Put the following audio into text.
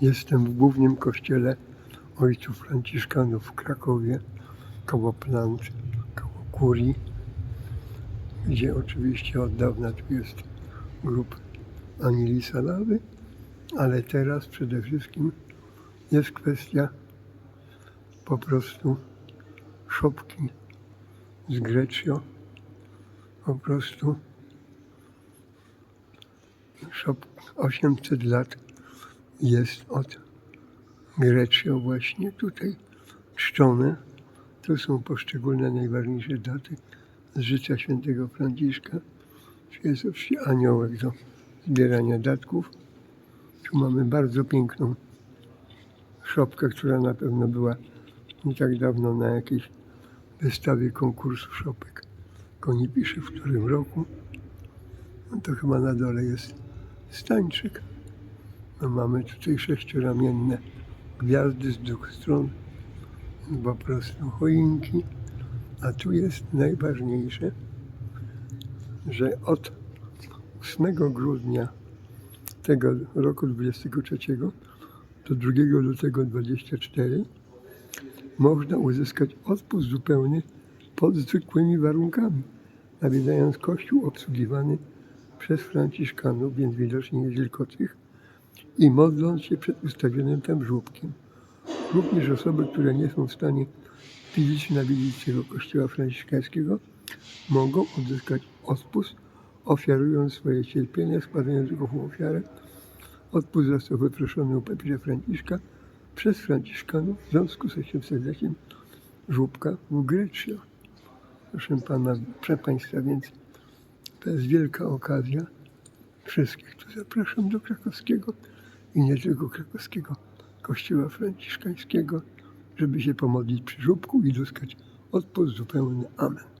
Jestem w głównym kościele ojców Franciszkanów w Krakowie, koło Plant, koło Kurii, gdzie oczywiście od dawna tu jest grób Anieli Salawy, ale teraz przede wszystkim jest kwestia po prostu szopki z Grecjo, po prostu szop 800 lat jest od Grecjo właśnie tutaj czczone. To są poszczególne najważniejsze daty z życia świętego Franciszka. Tu jest oczywiście aniołek do zbierania datków. Tu mamy bardzo piękną szopkę, która na pewno była nie tak dawno na jakiejś wystawie konkursu szopek. Tylko nie pisze w którym roku. No to chyba na dole jest stańczyk. Mamy tutaj sześcioramienne gwiazdy z dwóch stron, po prostu choinki. A tu jest najważniejsze, że od 8 grudnia tego roku 23 do 2 lutego 24 można uzyskać odpust zupełny pod zwykłymi warunkami, nawiedzając kościół obsługiwany przez Franciszkanów, więc widocznie nie tylko tych, i modląc się przed ustawionym tam żłobkiem. Również osoby, które nie są w stanie fizycznie nawiedzić tego kościoła franciszkańskiego, mogą odzyskać odpust, ofiarując swoje cierpienie, składając duchową ofiarę. Odpust został wyproszony u papieża Franciszka przez Franciszkanów w związku z 800-leciem żłobka w Grecjo. Proszę Pana, proszę Państwa, więc to jest wielka okazja. Wszystkich tu zapraszam do krakowskiego i nie tylko krakowskiego kościoła franciszkańskiego, żeby się pomodlić przy żłobku i uzyskać odpust zupełny. Amen.